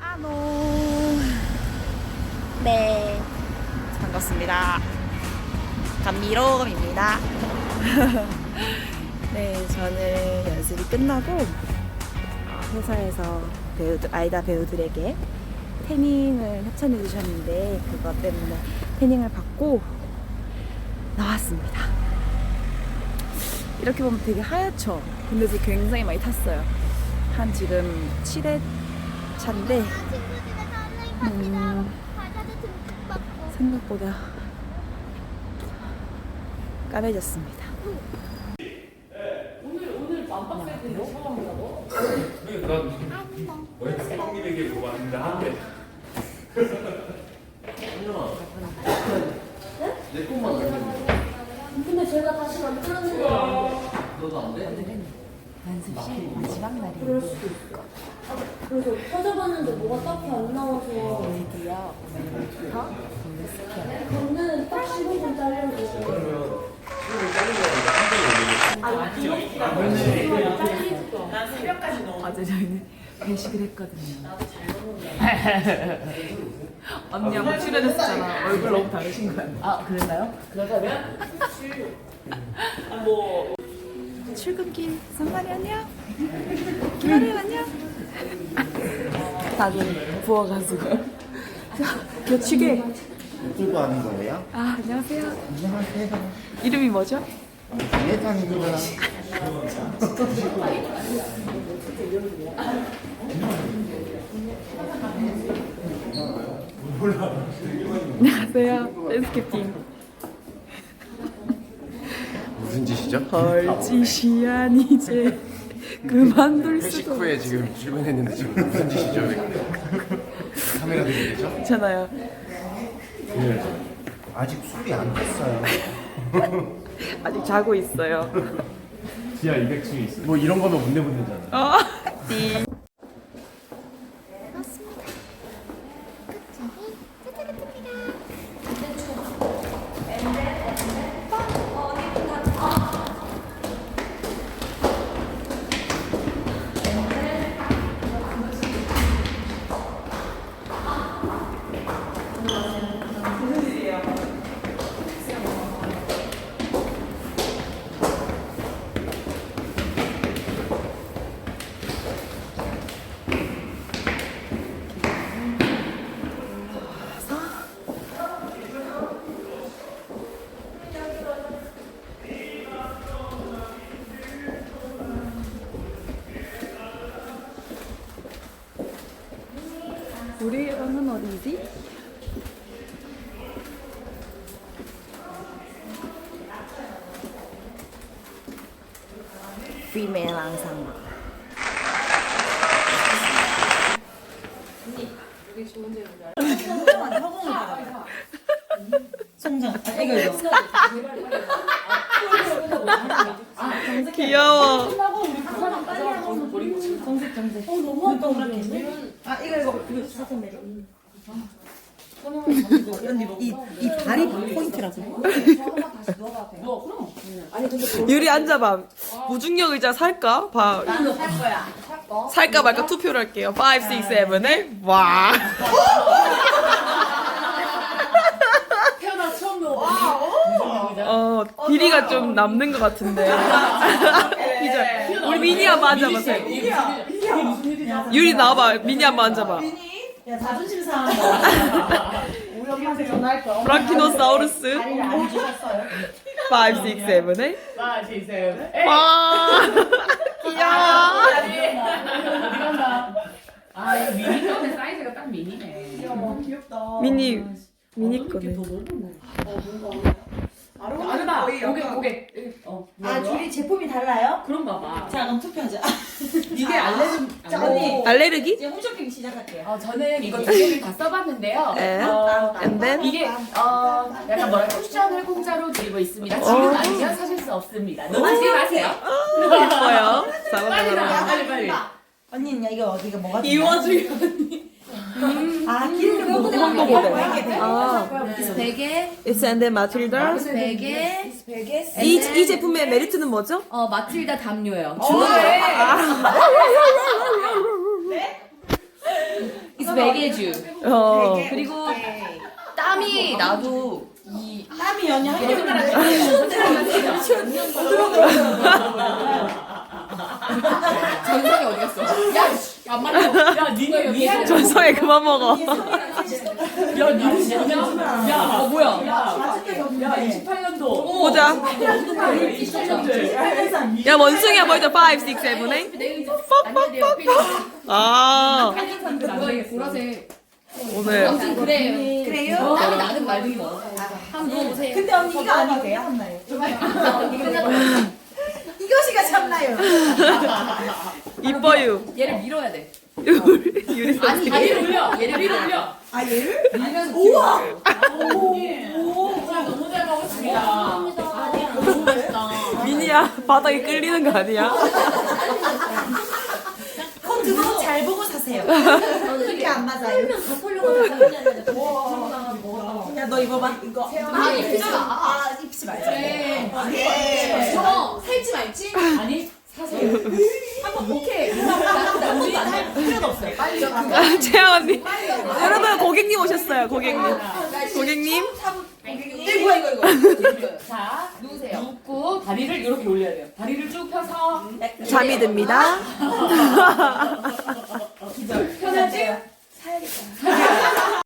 아노. 네. 반갑습니다. 감미로움입니다. 네, 저는 연습이 끝나고 어, 회사에서 배우들, 아이다 배우들에게 태닝을 협찬해 주셨는데 그것 때문에 태닝을 받고 나왔습니다. 이렇게 보면 되게 하얗죠? 근데 저 굉장히 많이 탔어요. 한 지금 7회 차인데 음, 생각보다 까매졌습니다. 난 원래 감독님에게 물어봤는데 한대 근데 제가 다시 만들었는 거 오늘은 연습실 마지막 날이에요. 그래서 찾아봤는데 뭐가 딱히 안 나와서 드디어 오늘부터 공대 스키를 저는 딱 15분 잘려고 어제 저희는 회식을 했거든요. 언니하고 출연했었잖아. 얼굴 너무 다르신 거 아니야? 아, 그랬나요? 뭐. 출근길, 성만이 안녕? 김아림 안녕? 다들 부어가지고. 자, 교치게. 유튜브 하는 거예요? 아, 안녕하세요. 안녕하세요. 이름이 뭐죠? 예탄입니다. 안녕하세요. 댄스캡팅. 무슨 짓이죠? 헐 짓이 아니지. 그만둘 회식 수도 후에 지금 출근했는데 지금 무슨 짓이죠? 카메라 들이대죠? 있잖아요. 아직 술이 안 깼어요. 아직 자고 있어요. 지하 200층에 있어 뭐 이런 거면 못 내면 되잖아. 어? 띠. 우리 방은 어디지? Female ensemble. 귀여워. 유리 앉아봐. 무중력 의자 살까? 봐. 살까 말까 투표를 할게요. 5, 6, 7, 8. 와. 어, 길이가 좀 남는 것 같은데. 기절. 우리 미니 한번 앉아보세요. 유리 나와봐. 미니 한번 앉아봐. 야 자존심 상한다. 우리 엄마한테 전화할 거. 브라키노사우루스. 안 주셨어요. 5, 6, 7, 8. 아 진짜요? 와. 귀여워. 아 이거 미니 거는 사이즈가 딱 미니네. 귀엽다. 미니, 미니 거네. 아르바 고개 고개. 어. 아 둘이 제품이 달라요? 그런가 봐. 자 그럼 투표하자. 이게 알레르기. 자 언니 알레르기? 이제 홈쇼핑 시작할게요. 어 저는 이거 두 개를 다 써봤는데요. 네. 어, And then? 이게 어 약간 뭐라 쿠션을 공짜로 드리고 있습니다. 지금 아니면 사실 수 없습니다. 놓치지 마세요. 예뻐요. 사바사바라. 빨리 빨리. 언니는 이거 어디가 뭐가 이 와중에 아 기름이 홍보 모델. 아, 베개, It's and then Matilda. 베개, 이, 이 제품의 메리트는 뭐죠? 어 마틸다 담요예요. 이 베개주. 어. 그리고 땀이 나도 이 땀이 연냐? 전성이 어디 갔어? 야, 씨, 안 니네 위에 전성에 그만 먹어. 야, 니네 뭐냐? 야, 어 뭐야? 야, 28년도. 보자. 야, 원숭이야, 뭐죠? 5, 6, 7, 8. 아, 그거 보라색. 오늘. 아무튼 그래요. 그래요? 땀이 나는 말든 거. 한번 누워보세요. 근데 언니 이거 아니에요? 참나요? 이것이가 참나요? 이뻐요. 얘를 밀어야 돼. 유리 아니 다리를 얘를 올려. 얘를 위로 올려. 아 얘를? 밀면서 우와! 오, 너무 잘 먹었습니다. 너무 맛있다. 미니야, 바닥에 끌리는 거 아니야? 코트도 잘 보고 사세요. 그렇게 안 맞아요. 다 털려고 야너 입어봐 이거. 아 입히지 마. 아 입지 말자. 네. 네. 저거 살지 말지. 아니, 사세요. 한번 오케이. 우리 할 필요도 없어요. 빨리 아, 채영 언니. 여러분, 고객님 오셨어요, 고객님. 고객님. 이거 이거 이거. 자, 누우세요. 눕고 다리를 이렇게 올려야 돼요. 다리를 쭉 펴서. 잠이 듭니다. 편하지?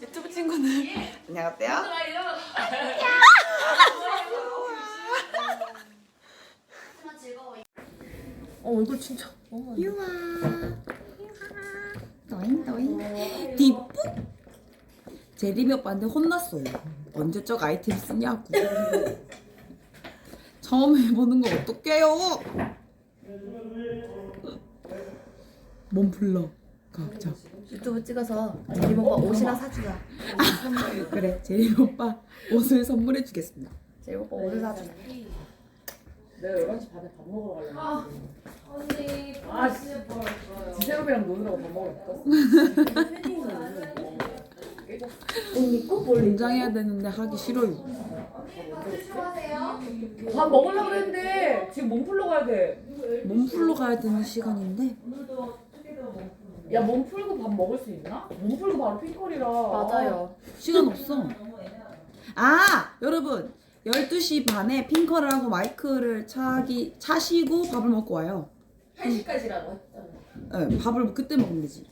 유튜브 친구는 안녕하세요. 어 얼굴 진짜. 유아. 너잉 너잉 디뿌 제림이 오빠한테 혼났어요. 언제 적 아이템 쓰냐고. 처음 해보는 거 어떡해요? 몸 풀러. 각자. 유튜브 찍어서 제리 오빠 옷이랑 사주자. 그래 제림 오빠 옷을 선물해 주겠습니다. 제리 오빠 옷을 사주자. 내가 11시 반에 밥 먹으러 가려고. 아, 씨. 지세롬이랑 노느라고 밥 먹으러 못 갔어. 긴장해야 되는데 하기 싫어요 밥 먹으려고 그랬는데 지금 몸 풀러 가야 돼. 몸 풀러 가야 되는 시간인데 야, 몸 풀고 밥 먹을 수 있나? 몸 풀고 바로 피콜이라. 맞아요. 시간 없어. 아, 여러분. 12시 반에 핑커를 하고 마이크를 차기, 차시고 밥을 먹고 와요. 1시까지라고 했잖아. 네, 밥을 그때 먹으면 되지.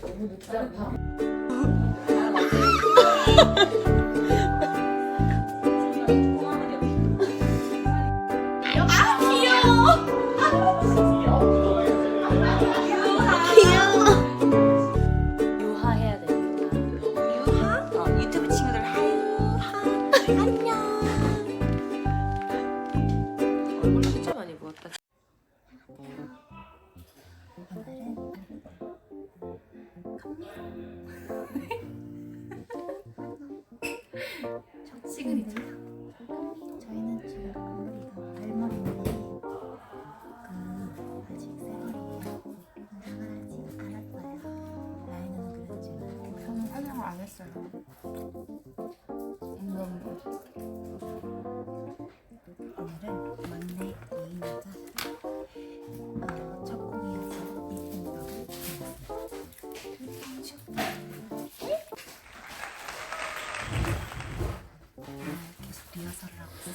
너무. 밥. 저희는 지금 우리가 할머니인데 그 아직 생일이에요. 건강하지 않았어요. 나이는 그랬지만 저는 설명을 안 했어요. 오늘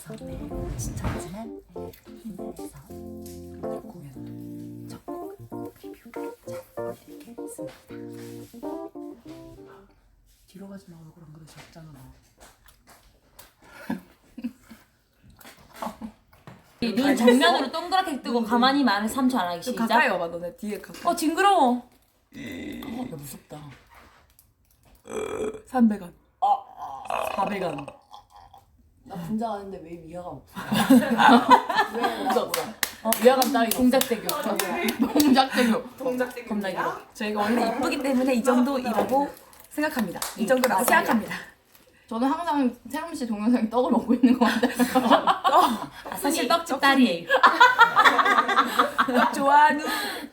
네, 지쳤지만 힘내서 공연 첫곡 리뷰 잘 올리겠습니다. 뒤로 가지 마, 얼굴 안 그래, 작잖아. 눈 정면으로 동그랗게 뜨고 가만히 말을 3초 안 하기 시작. 와봐, 너네 뒤에 가까이. 어 징그러워. 어, 야, 무섭다. 300원. 400원. 나 분장하는데 왜 미아가 없어? 왜 뭐야 뭐야? 미아감 따위 동작대교. 동작대교. 동작대교. 겁나 길어. 저희가 원래 이쁘기 때문에 이 정도이라고 생각합니다. 이 정도라고 생각합니다. 저는 항상 세롬 씨 동영상에 떡을 먹고 있는 것 같아요. 아, 사실 떡집 딸이에요. 좋아하는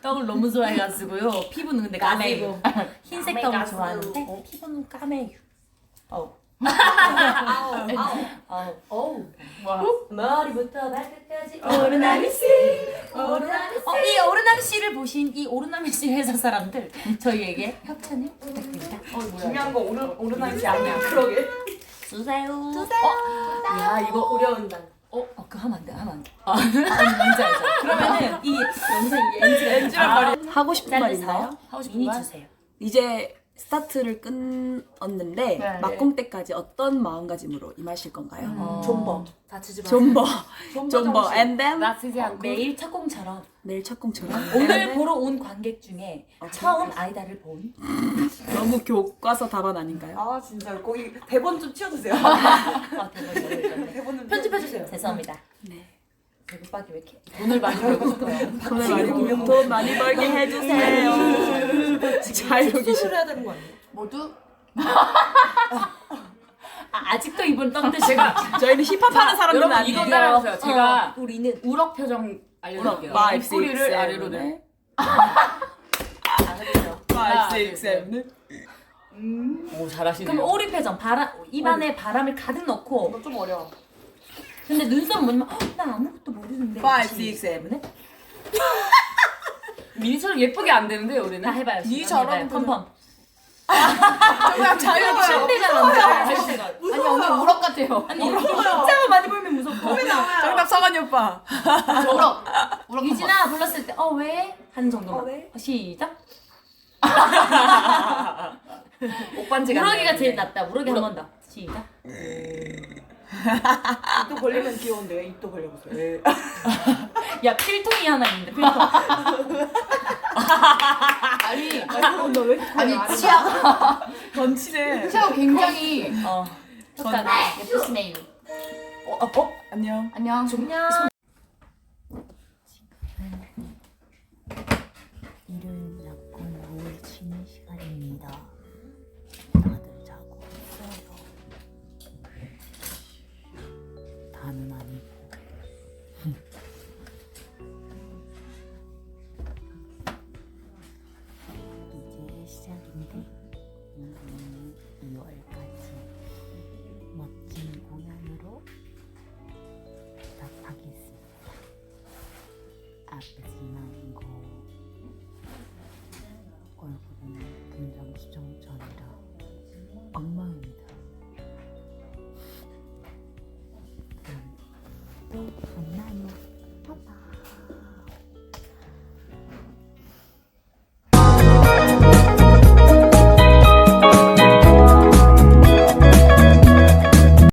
떡을 너무 좋아해가지고요. 피부는 근데 까매요. 흰색 떡을 좋아하는데 피부는 까매요. 어 우. 아우. 어우. 머리부터 발끝까지 오르나미 씨. 오르나미 씨. 어, 이 오르나미 씨를 보신 이 오르나미 씨 회사 사람들 저희에게 협찬을 부탁드립니다. 어? 중요한 거 오르 오르나이 씨 아니야. 그러게. 주세요. 주세요. 야 이거 어려운다. 어, 어, 그거 하면 안 돼, 하면 안 돼. 아, 아니, 뭔지 알죠? 그러면은 이 영상 이 엔지를 엔지를 아, 하고 싶은 말 있나요? 하고 싶은 미니 주세요. 이제 스타트를 끊었는데 네. 막공 때까지 어떤 마음가짐으로 임하실 건가요? 어, 존버. 다치지 마. 존버, 존버 존버, 정신. and then 다치지 않고. 매일 첫 공처럼 내일 첫 공처럼 오늘 보러 온 관객 중에 처음 아이다를 본 너무 교과서 답안 아닌가요? 아 진짜 거기 대본 좀 치워주세요. 아, 너무. 대본은 편집해주세요. 죄송합니다. 네. 배고파기 왜 이렇게 돈을 많이 벌고 싶어요. 돈을 많이 벌- 돈 많이 벌게 해주세요. 자유로기 싫어. 해야 되는 거 아니에요? 모두 아, 아직도 이분 떡들 제가 저희는 힙합하는 사람들은 여러분, 아니에요. 이거 따라해보세요. 제가 어, 우리는 우럭 표정 알려드릴게요. Six, 뿌리를 seven, 아래로 내. 네. 안 해주세요. Five, six, seven. 오 잘하시네요. 그럼 오리 표정 바람 입안에 바람을 가득 넣고 이거 좀 어려워. 근데 눈썹 뭐냐면 헉, 나 아무것도 모르는데 Five, six, seven. 미니처럼 예쁘게 안 되는데 우리는. 나 해봐요. 펌펌. 그냥 자유로워요. 남자. 실대가. 아니 언니 우럭 같아요. 아니 진짜가 많이 보이면 무섭고. 정답 성환이 오빠. 우럭. 우럭. 유진아 불렀을 때 어 왜? 하는 정도만. 어, 왜? 어, 시작. 오빤지가. 우럭이가 제일 낫다. 우럭이 한 번 더. 시작. 입도 벌리면 귀여운데요. 입도 벌려보세요. 야 필통이 하나 있는데 필통. 아니 너왜 아니 치아가 던치네. 치아가 굉장히 어. 효과가 예쁘시네요. 어, 어, 어? 안녕. 안녕. 안녕. 일요일 약혼 노을 치는 시간입니다. 아프지만 고 얼굴은 분장 수정 전이라 엉망입니다.